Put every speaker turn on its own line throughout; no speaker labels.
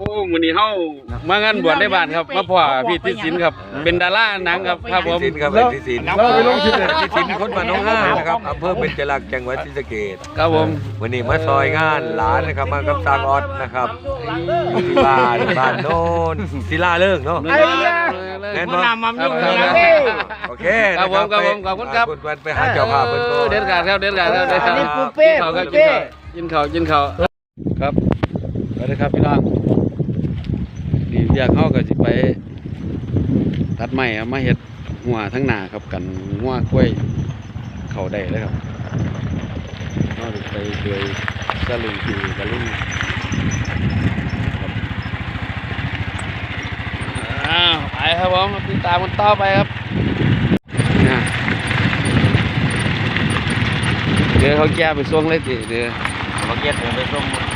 โอ้มื้อนี้เฮามางานบวชในบ้านครับมาพ่อพี่ติสินครับ เป็นดาราหนังครับครับผม
สินครับไอ้ที่สิน
เราไปลงที่ไหน
ที่สินคนบ้านหน้องห้านะครับอำเภอเบญจรักษ์จังหวัดศรีสะเกษ
ครับผม
วันนี้มาซอยงานหลานนะครับมากับสร้างออดนะครับอยู่ที่บ้านบ้านโน้นศิลาเลิกเนาะ
ไอ้ยา
แม่นบ่
ครับผม
โอเค
ครับผมครับผมขอบคุณครับ
คุณวันไปหาเจ้าภาพเพิ่นก่อน
เด็ดขาดครับเด็ดขาดครับเด็ดขาด
นี่ปูเป้
กินข้าวครับ
ปูเป้
กินข้าวกินข้าวกินข้าวครับสวัสดีครับพี่น้อง นี่เรียกเขาก็สิไป ตัดไม้เอามาเฮ็ดหัวทั้งหน้าครับกันหัวกล้วยเข้าได้เลยครับเราสิไปเดยสลิงทีกระลุ่มครับอ้าวไปครับผมติดตามกันต่อไปครับนะเดี๋ยวเขาแก้ไปส่งเลยติเดี๋ยว
มาเก็ตไปส่งโอ้ย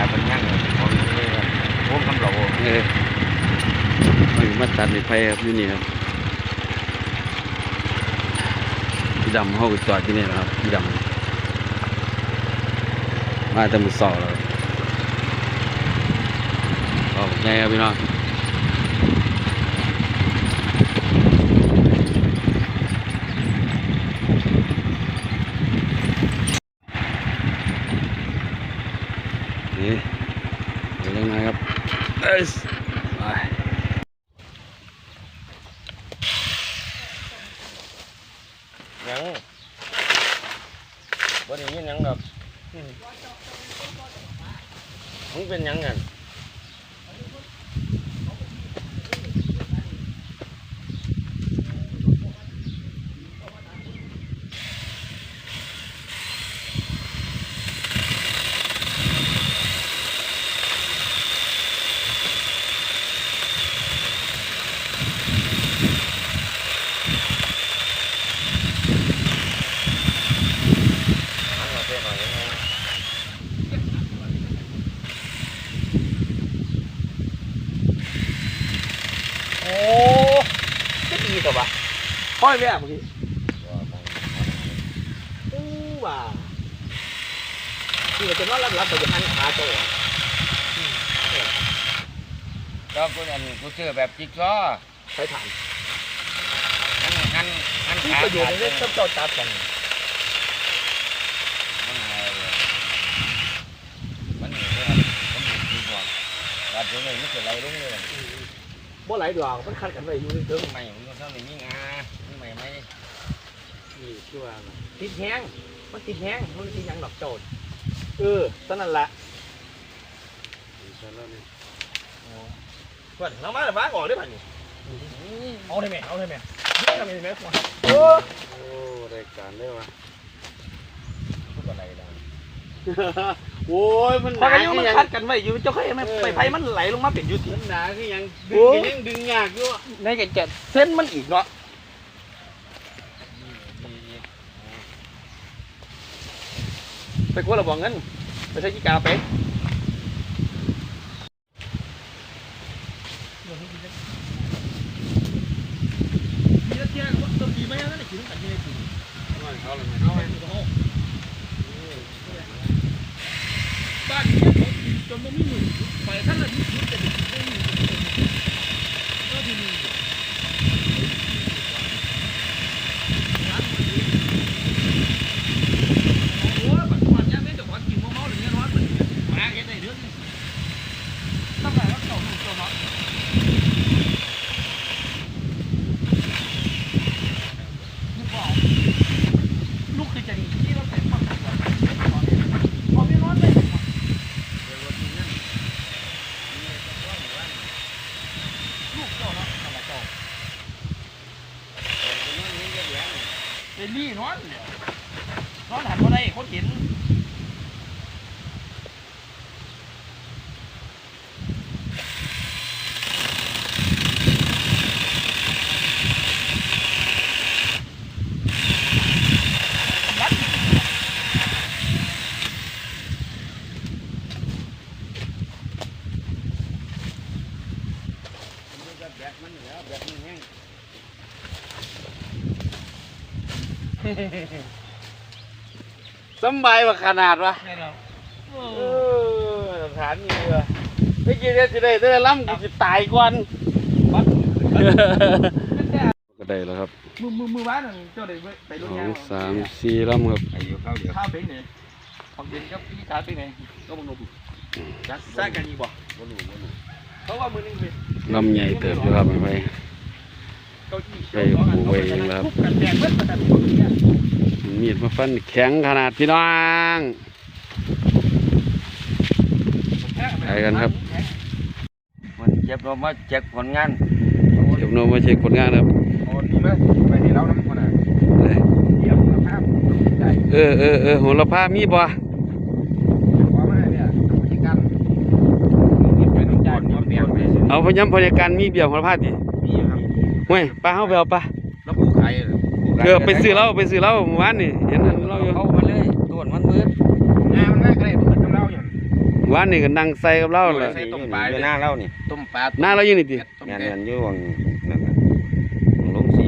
ายเป็นยังของนี่ครับโอ้คำเหล่า
เออมันมาตัดในไฟครับอยู่นี่ครับพี่ดำเขาก็จอดที่นี่นะครับพี่ดำมาแต่มือสองแล้วออกไงครับพี่น้องนี่เดี๋ยวยังไงครับเอ้ยไป
ยัง บ่ได้ยินหยังดอกมึงเป็นหยังกัน
โอ้ ก็ดีตัวปะพ่อยแม่เมื่อกี้อู้ว่าที่จะนอนรับรับไปอยู่หันขาโต
ก็กูอันกูซื้อแบบจิ๊กซอว์
ใช้ถ่าน
หันหันหัน
ที่
ขา
ประโยชน์ในเรื่องต้นต้นตัดกัน
มันหายเลยมันหนีเลยมันหนีดีกว่าบัดเดี๋ยวนี้มันจะไหลลงเลย
บ่ไหลดอกมันคันกันไว้อยู่ในเทิง
ใหม่มันต้องมีงาใหม่ไหม
นี่คือว่าติดแห้งมันติดแห้งมันติดยังดอกโจดเออตอนนั้นละก่อนเรามาแต่บ้าก่อนได้ป่ะนี่เอาได้ไหมเอาได้ไหมเอาได้ไหมโอ้
โอ้รายการได้วะ
ทุกอะไรได้
โอ้ยมันห
พอ
นา
กันยัง
คือ
มัน
ยัง
คัดกันไว้อยู่เจ้าเคยเห็นไหมไปไฟมันไหลลงมาเป็นอยุติ
มันหนาคือยังดึ
โอ้
งก็ยังดึงยากอยู่อะ
ในแก่จะเส้นมันอีกเนาะไปกลัวเราบอกเงินไปใช้กีกาไปบ้า นนี้จนมันไม่หนุ่มไปท่านละนิดนิดจะดึงไม่หนุ่มก็ทีนี้โอ้ยปัจจุบันยังไม่จะขอกินเมาๆหรือเนี่ยร้อนเหมือนมาเอ็ดได้เรื่องนี้ตั้งแต่ว่าเก่าหนุ่มเก่าเนาะลูกบอกลูกคือจะดีที่เราใส่ปักแบบพอไม่ร้อนเลยลูกเจ้าเนาะอะไรเจ้า เป็นนี่นอนเนี่ยนอนหันมาได้คนเห็น
แบบมันแล้วแบบมันแห้ง
สำบายว่าขนาดวะ
แน่นอน
เออา
รนี่เด้อ
เมื่อกี้เนี่ยสิได้เด้อล้ำกูสิตายก่อนก็ได้แล้วครับ
มือมือมือบ้านนั่นเจ้าได้ไป
ส
ลุ
อย
งางง
สามสี่ล้ำครับ
อายุเข้าเดียว
ข้าวเป็นไงของเย็นครับพี่ชาเป็นไงก็บังนมจักซ่ากันอีบ่บ่รู้บ่รู้เพราะว่ามือนึงเป็น
ลำใหญ่เติบอยู่ครับไป
เก้าอี้
ไป ปลูกไว้เองครับมีดมาฟันแข็งขนาดพี่น้องไปกันครับ
มันเจ็บเรามาเช็คผลงาน
เดี๋ยวโนมาเช็คผลงานครับ
โอ้ดีไหมไปให้เราน้ำคนน่ะ
เออเออเออโหระพามีบ่
ว่ามาเนี่ยบริการนี่ไปน้ำใจนี่เปลี่ยนไปสิ
เอาพยำพยาการมีเบียร์โหระพาดิ
มีครับ
เฮ้ยป้าเฮาไปเอาปะ
แล้วผู้ขาย
เออไปซื้อเหล้าไปซื้อเหล้าเมื่อวานนี่เห็นเหล้าอยู่
เขามาเลยตัวนมันมืดงานมันน่าก็ได้เปิดน้ำเล่าอย่าง
เมื่อวานนี่ก็นั่งใส่กับเหล้าเลย
ใส่ต้มปลาหน้าเล่านี่ต้มปลา
หน้าเราอยู่นี่ติ
งานเงินอยู่วังนั่นน่ะลงสี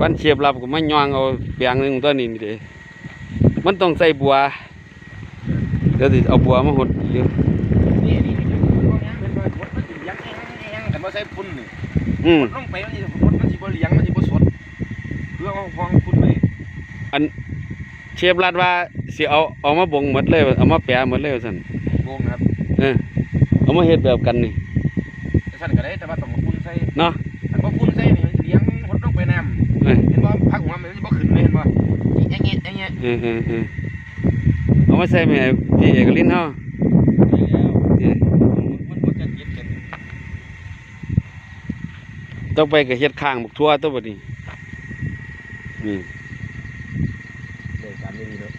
วันเชียบรับก็มาย่างเอาเปียงหนึงตัวนี้นี่เด้มันต้องใส่บัวเดี๋ยวสิเอาบัวมาหดอยู่
นี่นี่นี่เป็นว่าเป็นว่ามันสิยังยังกันว่าใส่พุ่นนี่
อืม
ลงไปมันสิพุ่นมันสิบ่เลี้ยงมันสิบ่สดเพื่อเอาฟองพุ่นไป
เชียบรัดว่าสิเอาเอามาบ่งหมดเลยเอามาแปะหมดเลยว่าซั่น
โกงครับ
เออเอามาเฮ็ดแบบกันนี่
แต่สั่นก็ได้แต่ว่าต้องพุ่นใส่
เนาะ
อันบ่พุ่นใส่นี่เลี้ยงหดลงไปน้ำ
เออ
เห็นบ่พักหัวมันสิบ่ขึ้นเลยเห็นบ่อีแอะแงะแอะแงะ
เออเออเออเอามาใส่แม่พี่เอกลินเฮาเออ
มันบ่จะเก็บกัน
ต้องไปก็เฮ็ดข้างบักทั่วตัวบัดนี้นี่
เดี๋ยวกันนี่เนาะ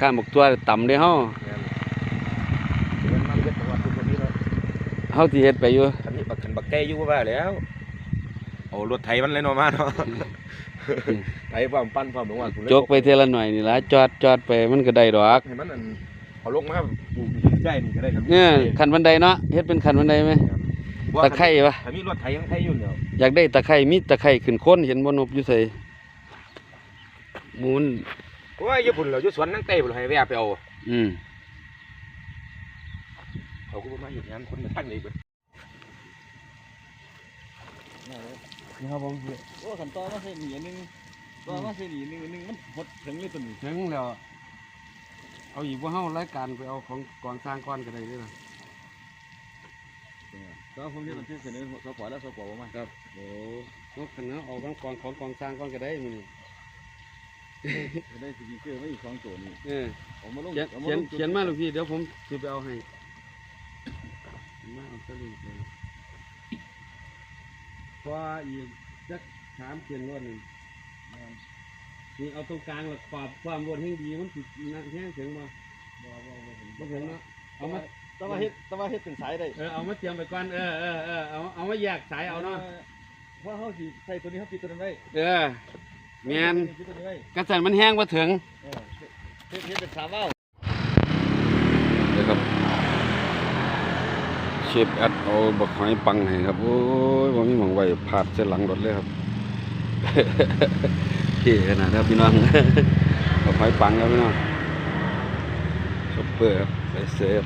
ข้างบักทั่วต่ำเด้เฮา
มันมันเกิดจังหวัดทุกคนนี้เนาะ
เฮาสิเฮ็ดไปอยู่
คันนี้บักคันบักแก้อยู่ว่าแล้วโอ้รถไถมันเลยเนาะมาเนาะไถความปั้นความหลงว่า
จกไปเทละหน่อยนี่ล่ะจอดจอดไปมันก็ได้ดอก
ให้มันอันเอาลงมาปลูกได้นี่ก็ได้ครับ
เนี่ยคันบันไดเนาะเฮ็ดเป็นคันบันไดไหม ตะไคร้ปะ
ถ้ามีรถไถยังไถอยู่เนาะ
อยากได้ตะไคร้มีตะไคร้ขึ้นโคนเห็นบ่นบอยู่ไสหมูน
โอ้ยอยู่พุ่นเหรออยู่สวนนั่งเต้พุ่นให้แวะไปเอา
อืม
เขาก็บ่มาอยู่งานคนมาตั้งนี่เบิด
นี่ครับผม
โอ้ขันตอมาใส่หนีนึงตอมาใส่หนีนึงนึงมันหดถึงเลยตัวนี้
ถึงแล้วเอาอีกบ่เฮารายการไปเอาของกองสร้างก้อนก็ได้เด้อล่ะ
ก็ผมที่มันที่เสนอสปอร์ตแล้วสปอร์ตมา
ครับโอ้นกกันเนาะเอาของกองของกองสร้างก้อนก็ได้มื้อนี้
จะได้สกีเกอร์ไม่อีกสองตัวนี่
เออ
ผมมาลง
เขียนเขียนเขียนมาลูกพี่เดี๋ยวผมสิไปเอาให้มาเอาสลิงไปเพราะว่าอีกจักถามเขียนรวดหนึงนี่เอาตรงกลางแล้วปรับความรวดให้ดีมันสินักแห้งถึงบ่บ่บ่บ่บ่ถึงเนาะเอามา
ตะวันเฮ็ดตะวันเฮ็ดเป็นสายได้
เออเอามาเตรียมไปก่อนเออเออเออเอาเอามาแยกสายเอาเนาะ
เพราะเขาสิใส่ตัวนี้เขาปิดตัวนั้นไว้
เออแม่น
ปิดตัวนี้ไว้
กระสันมันแห้งบ่ถึง
เออเฮ็ดเฮ็ดเป็นสามว่าว
เดี๋ยวครับเชฟแอดเอาบักหอยปังให้ครับโอ้ยว่ามีหมองไว้พาดเส้นหลังรถเลยครับเท่ขนาดครับพี่น้องบักหอยปังครับพี่น้องช็อปเปอร์ครับใส่เซฟ